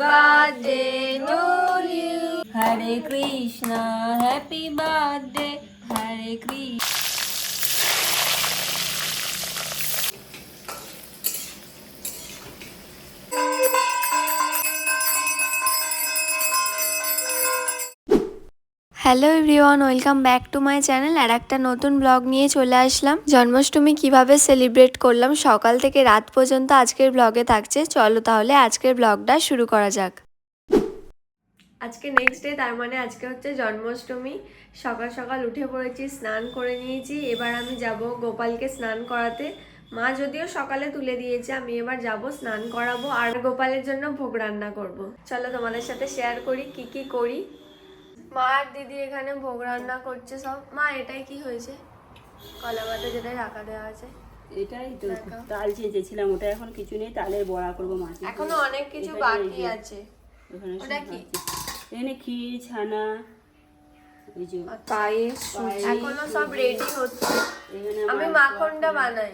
Birthday to you Hare Krishna happy birthday Hare Krishna hello everyone, welcome back to my channel. আর একটা নতুন blog নিয়ে চলে আসলাম। জন্মাষ্টমী কীভাবে celebrate করলাম, সকাল থেকে রাত পর্যন্ত আজকের ব্লগে থাকছে। চলো তাহলে আজকের ব্লগটা শুরু করা যাক। আজকে নেক্সট ডে তার মানে আজকে হচ্ছে জন্মাষ্টমী। সকাল সকাল উঠে পড়েছি, স্নান করে নিয়েছি। এবার আমি যাব গোপালকে স্নান করাতে। মা যদিও সকালে তুলে দিয়েছে, আমি এবার যাব স্নান করাবো। আর গোপালের জন্য ভোগ রান্না করব। চলো তোমাদের সাথে শেয়ার করি, কি কি করি। মা আর দিদি এখানে ভোগ রান্না করছে সব। মা এটাই কি হয়েছে? কলা পাতা যেটা ঢাকা দেওয়া আছে। এটাই তো তাল চেয়েছিলাম ওটা এখন কিছু নেই তালের বড়া করব মাছ এখনও অনেক কিছু বাকি আছে। ওটা কি? এখানে ক্ষীর ছানা এই যে পায়েস পায়েস, এখনও সব রেডি হচ্ছে। আমি মাখনটা বানাই।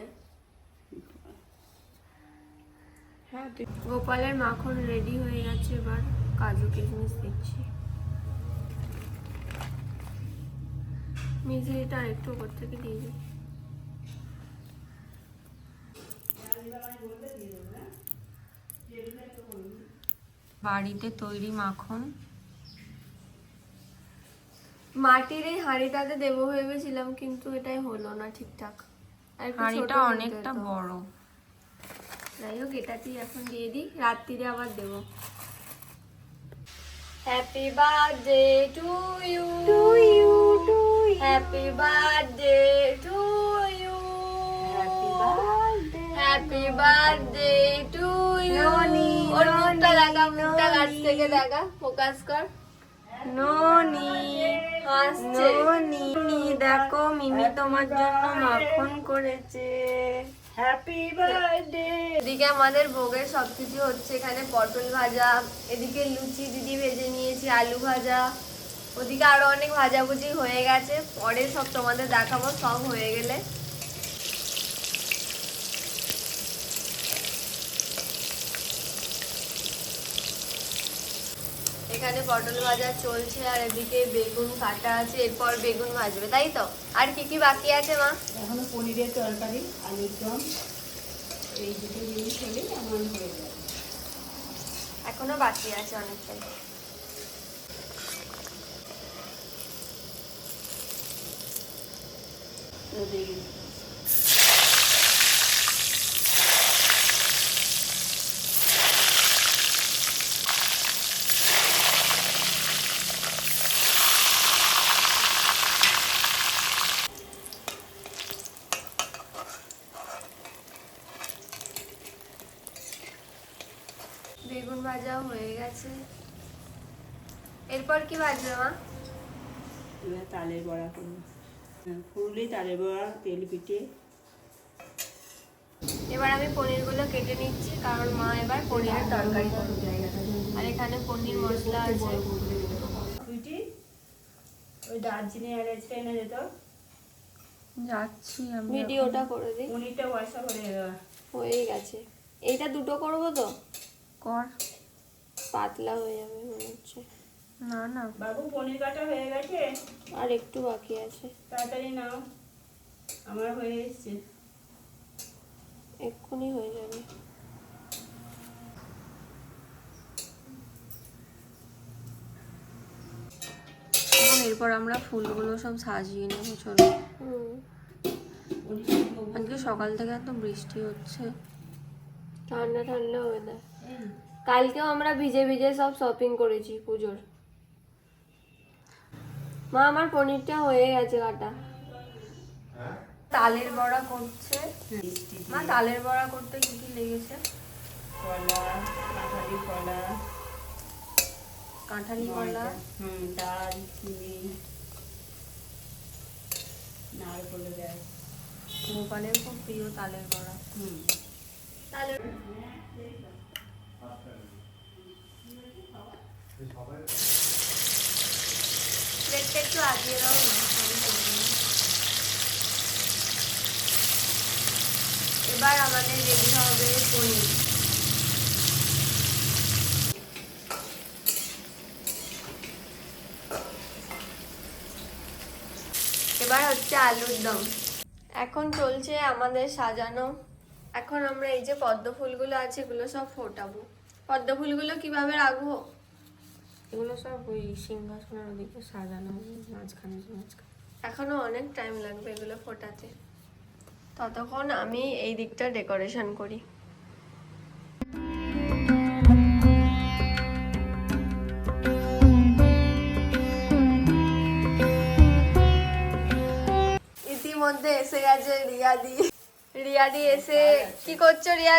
গোপালের মাখন রেডি হয়ে গেছে এবার কাজু কিশমিশ দিচ্ছি। মিজরিটা একটু উপর থেকে দিয়ে দিই। বাড়িতে তৈরি মাখন। মাটির এই হাঁড়িটাতে দেবো ভেবেছিলাম কিন্তু এটাই হলো না ঠিকঠাক। হাঁড়িটা অনেকটা বড়। যাই হোক এটাতেই এখন দিয়ে দিই রাত্রিরে আবার দেবো। Happy birthday to you to you happy birthday to you happy birthday happy birthday to you ওর মুখটা দেখা মুখটা কাছ থেকে দেখা ফোকাস কর। ননি হাসছে ননি দেখো মিমি তোমার জন্য মাখন করেছে। হ্যাপি বার্থডে এদিকে আমাদের ভোগের সবকিছু হচ্ছে এখানে পটল ভাজা এদিকে লুচি দিদি ভেজে নিয়েছি আলু ভাজা। ওদিকে আরও অনেক ভাজাভুজি হয়ে গেছে। পরে সব তোমাদের দেখাবো সব হয়ে গেলে। এখানে পটল ভাজা চলছে আর এদিকে বেগুন কাটা আছে এরপর বেগুন ভাজবে তাই তো? আর কি কি বাকি আছে মা? এখনও পনিরের তরকারি আলুর দম এই দুটো জিনিস হলেই আমার হয়ে যাবে। এখনও বাকি আছে অনেকটাই। ওদের বেগুন ভাজাও হয়ে গেছে। এরপর কি ভাজবে মা? এবার তালের বড়া করব। হ্যাঁ, ফুললি তালের বড়া তেল পিঠে এবার আমি পনিরগুলো কেটে নিচ্ছি কারণ মা এবার পনিরের তরকারি করবে। আর এখানে পনির মশলা আছে। পিঠে ওই দারচিনি এলাচটা এনে যেত যাচ্ছি আমি ভিডিওটা করে দিই। পনিরটা পয়সা করে হয়েই গেছে। এইটা দুটো করব তো? কর। পাতলা হয়ে যাবে মনে হচ্ছে। না না। বাবু পনির কাটা হয়ে গেছে? আর একটু বাকি আছে। তাড়াতাড়ি নাও। আমার হয়ে এসছে। এক্ষুনি হয়ে যাবে। এরপর আমরা ফুলগুলো সব সাজিয়ে নেব চলো। হুম। আজকে সকাল থেকে এত বৃষ্টি হচ্ছে। ঠান্ডা ঠান্ডা ওয়েদার কালকেও আমরা ভিজে ভিজে সব শপিং করেছি পুজোর। মা আমার পনিরটা হয়ে গেছে কাটা। তালের বড়া করছে। মিষ্টি মা তালের বড়া করতে কি কি লেগেছে? কলা কাঁঠালি কলা। কাঁঠালি কলা। হুম ডাল চিনি। নারকল দেয়। গোপালের খুব প্রিয় তালের বড়া। হুম। তালের হাতটা একটু আগিয়ে দাও এবার আমাদের রেডি হবে পনির এবার হচ্ছে আলুর দম। এখন চলছে আমাদের সাজানো। এখন আমরা এই যে পদ্ম ফুলগুলো আছে, এগুলো সব ফোটাবো। পদ্ম ফুলগুলো কীভাবে রাখব? এগুলো সব ওই সিংহাসনের ওদিকে সাজানো, মাঝখানে এখনও অনেক টাইম লাগবে এগুলো ফোটাতে। ততক্ষণ আমি এই দিকটা ডেকোরেশন করি। ইতিমধ্যে এসে গেছে রিয়াদি। রিয়াদি এসে কি করছ রিয়া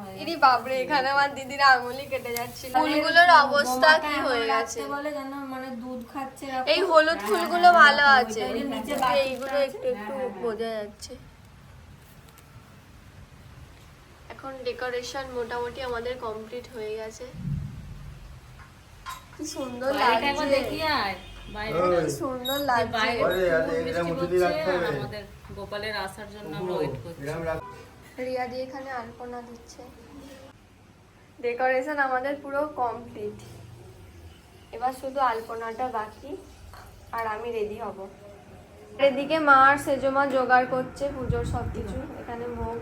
হয়ে বাপরে এখানে আমার দিদির আঙুলি কেটে যাচ্ছিল। ফুলগুলোর অবস্থা কি হয়ে গেছে? বলে যেন মানে দুধ খাচ্ছে এই হলুদ ফুলগুলো ভালো আছে। এইগুলো একটু একটু বোঝা যাচ্ছে। এখন ডেকোরেশন মোটামুটি আমাদের কমপ্লিট হয়ে গেছে। কি সুন্দর লাগছে। দেখি সুন্দর লাগছে। গোপালের আসার জন্য আমরা ওয়েট করছি। এরম রিয়া দিয়ে এখানে আলপনা দিচ্ছে। ডেকোরেশন আমাদের পুরো কমপ্লিট এবার শুধু আলপনাটা বাকি, আর আমি রেডি হব। এদিকে মা আর সেজমা জোগাড় করছে পুজোর সব কিছু এখানে ভোগ।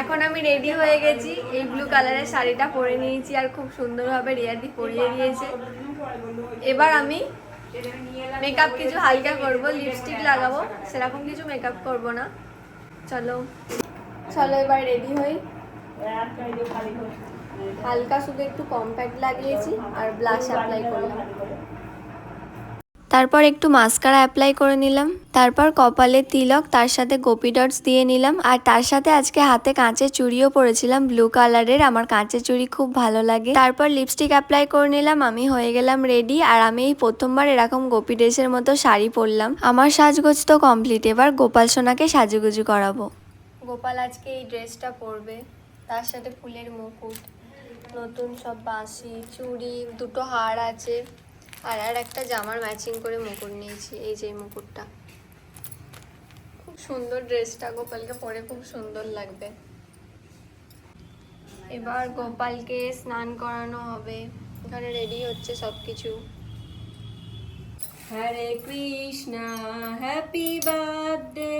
এখন আমি রেডি হয়ে গেছি, এই ব্লু কালারের শাড়িটা পরে নিয়েছি, আর খুব সুন্দরভাবে রিয়াদি পরিয়ে দিয়েছে। এবার আমি মেকআপ কিছু হালকা করব লিপস্টিক লাগাবো, সেরকম কিছু মেকআপ করব না। চলো চলো এবার রেডি হই। হালকা শুধু একটু কম্প্যাক্ট লাগিয়েছি, আর ব্লাশ অ্যাপ্লাই করলাম। তারপর একটু মাস্কারা অ্যাপ্লাই করে নিলাম। তারপর কপালে তিলক, তার সাথে গোপি ডটস দিয়ে নিলাম। আর তার সাথে আজকে হাতে কাঁচের চুড়িও পরেছিলাম। ব্লু কালারের আমার কাঁচের চুড়ি খুব ভালো লাগে। তারপর লিপস্টিক অ্যাপ্লাই করে নিলাম। আমি হয়ে গেলাম রেডি আর আমি এই প্রথমবার এরকম গোপি ড্রেসের মতো শাড়ি পরলাম। আমার সাজগোজ তো কমপ্লিট এবার গোপাল সোনাকে সাজুগুজু করাবো। গোপাল আজকে এই ড্রেসটা পরবে। তার সাথে ফুলের মুকুট, নতুন সব বাঁশি, চুড়ি, দুটো হার আছে। আর আর একটা জামার ম্যাচিং করে মুকুট নিয়েছি, এই যে মুকুটটা। খুব সুন্দর ড্রেসটা, গোপালকে পরে খুব সুন্দর লাগবে। এবার গোপালকে স্নান করানো হবে। এখানে রেডি হচ্ছে সব কিছু হরে কৃষ্ণ হ্যাপি বার্থডে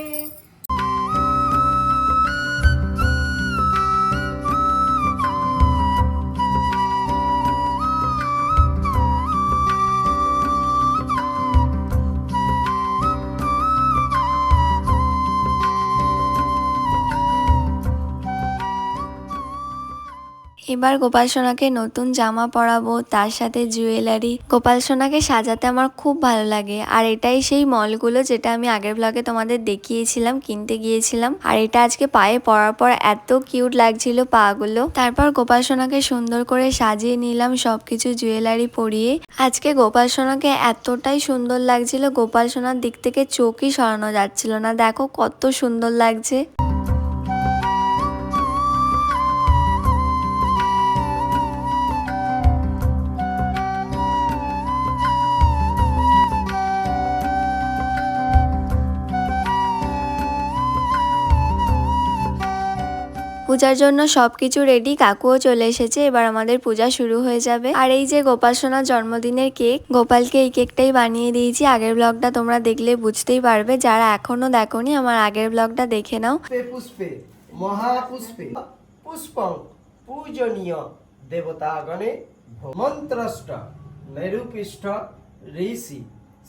এবার গোপাল সোনাকে নতুন জামা পরাবো, তার সাথে জুয়েলারি গোপাল সোনাকে সাজাতে আমার খুব ভালো লাগে, আর এটাই সেই মলগুলো যেটা আমি আগের ব্লগে তোমাদের দেখিয়েছিলাম, কিনতে গিয়েছিলাম। আর এটা আজকে পায়ে পরার পর এত কিউট লাগছিল পাগুলো। তারপর গোপাল সোনাকে সুন্দর করে সাজিয়ে নিলাম সবকিছু জুয়েলারি পরিয়ে। আজকে গোপাল সোনাকে এতটাই সুন্দর লাগছিল, গোপাল সোনার দিক থেকে চোখই সরানো যাচ্ছিল না। দেখো কত সুন্দর লাগছে। পূজার জন্য সবকিছু রেডি কাকুও চলে এসেছে, এবার আমাদের পূজা শুরু হয়ে যাবে। আর এই যে গোপাল সোনার জন্মদিনের কেক, গোপালকে এই কেকটাই বানিয়ে দিয়েছি। আগের ব্লগটা তোমরা দেখলে বুঝতেই পারবে। যারা এখনও দেখোনি, আমার আগের ব্লগটা দেখে নাও। পুষ্পে পুষ্পে মহাপুষ্পে পুষ্পং। পূজনীয় দেবতাগণে মন্ত্রষ্ট ঋষি।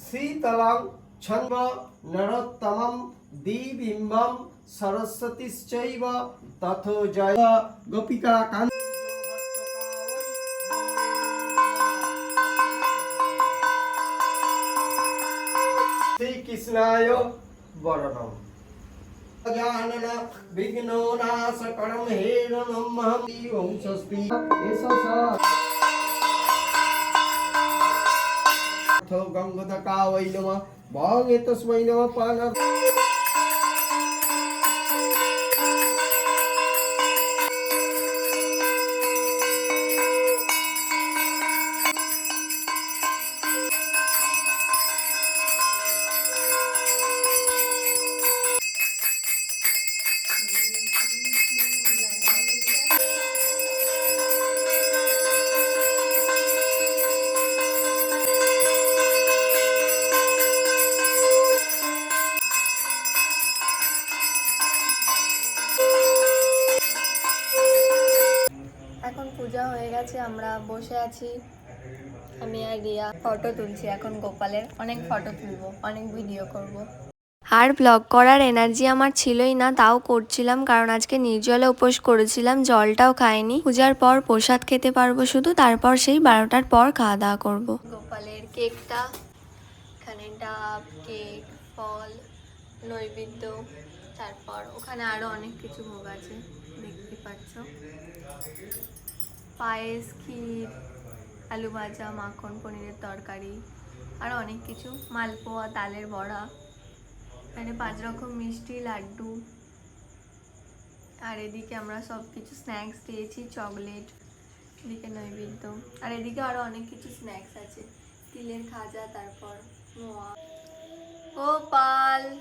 শীতলং ছন্দ সরস্বতীশ্চৈব তথ জয় গোপিকা কান্ত শ্রীকৃষ্ণায় বরণম জানন বিঘ্ন নাশ করম হেরণম ওম স্বস্তি এস গঙ্গধকা বং এতস্মৈ নম পান পূজা হয়ে গেছে আমরা বসে আছি। আমি আর রিয়া ফটো তুলছি এখন গোপালের। অনেক ফটো তুলবো অনেক ভিডিও করব। আর ব্লগ করার এনার্জি আমার ছিলই না তাও করছিলাম কারণ আজকে নির্জলে উপোস করেছিলাম জলটাও খাইনি। পূজার পর প্রসাদ খেতে পারব শুধু তারপর সেই বারোটার পর খাওয়া দাওয়া করব। গোপালের কেকটা এখানে ডাব কেক ফল নৈবেদ্য তারপর ওখানে আরও অনেক কিছু ভোগ আছে দেখতে পাচ্ছ। পায়েস, ক্ষীর, আলু ভাজা, মাখন, পনিরের তরকারি, আর অনেক কিছু। মালপোয়া তালের বড়া এখানে পাঁচ রকম মিষ্টি, লাড্ডু। আর এদিকে আমরা সব কিছু স্ন্যাক্স দিয়েছি চকলেট এদিকে নৈবেদ্য। আর এদিকে আরও অনেক কিছু স্ন্যাক্স আছে। তিলের খাজা, তারপর মোয়া। গোপাল!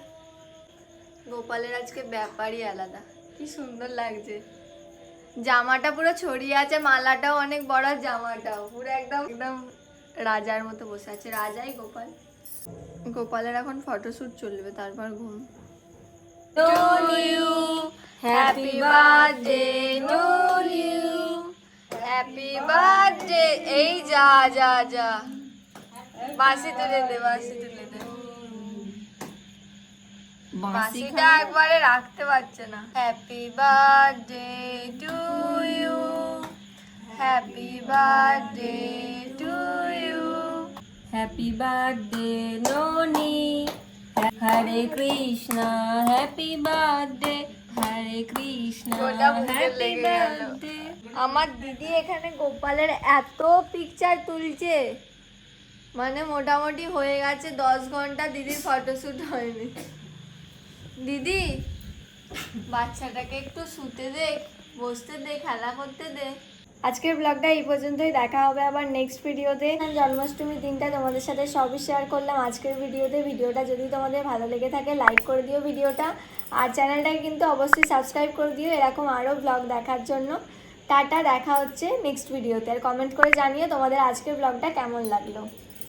গোপালের আজকে ব্যাপারই আলাদা। কি সুন্দর লাগছে। জামাটা পুরো ছড়িয়ে আছে মালাটাও অনেক বড় আর জামাটাও। পুরো একদম একদম রাজার মতো বসে আছে। রাজাই গোপাল। গোপালের এখন ফটোশুট চলবে তারপর ঘুম। হ্যাপি বার্থডে হ্যাপি বার্থডে এই যা যা যা। বাসি তুলে দে বাসি তুলে দে। বাসিটা একবারে রাখতে পারছে না। Happy birthday to you happy birthday to you happy birthday Noni Hare Krishna happy birthday Hare Krishna happy birthday আমার দিদি এখানে গোপালের এত পিকচার তুলছে। মানে মোটামুটি হয়ে গেছে দশ ঘণ্টা দিদির ফটোশ্যুট হয়নি। দিদি, বাচ্চাটাকে একটু শুতে দে, বসতে দে, খেলা করতে দে। আজকের ব্লগটা এই পর্যন্তই, দেখা হবে আবার নেক্সট ভিডিওতে জন্মাষ্টমীর দিনটা তোমাদের সাথে সবই শেয়ার করলাম। আজকের ভিডিওতে ভিডিওটা যদি তোমাদের ভালো লেগে থাকে লাইক করে দিও ভিডিওটা আর চ্যানেলটাকে কিন্তু অবশ্যই সাবস্ক্রাইব করে দিও, এরকম আরও ব্লগ দেখার জন্য। টাটা, দেখা হচ্ছে নেক্সট ভিডিওতে আর কমেন্ট করে জানিও তোমাদের আজকের ব্লগটা কেমন লাগল।